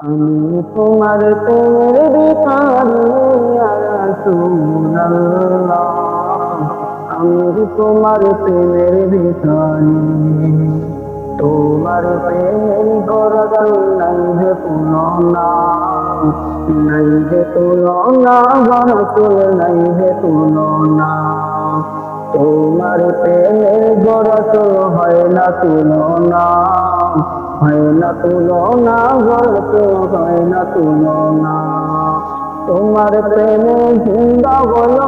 আমি তোমার প্রেমের রাসূলুল্লাহ আমি তোমার প্রেমের ভিখারি তোমার প্রেমের গরদন নাই যে তুলনা নাই যে তুলনা গরতুল নাই যে তুলনা তোমার প্রেমের গরতুল হয় না তুলনা। হয় না তুলনা গরতুল হয় না তুলনা। তোমার প্রেমে জিন্দা বলো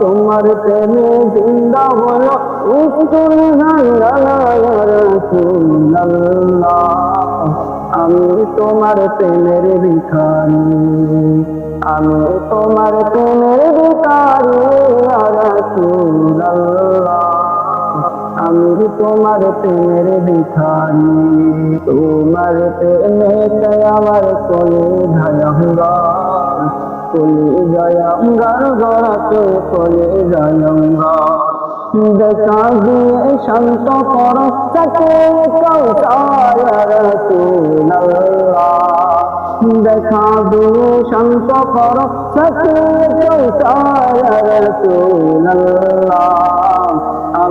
তোমার প্রেমে জিন্দা বলো আমি তোমার প্রেমের ভিখারি। আমি তোমার প্রেমের আমি তোমার প্রেমের ভিখারি তোমার প্রেমে আমার কলে ঝয়ঙ্গার কলে জয়ঙ্গার গড়াতে কলে জয়ঙ্গার দেখা দিয়ে শান্ত কর সকে দেখা দিয়ে শান্ত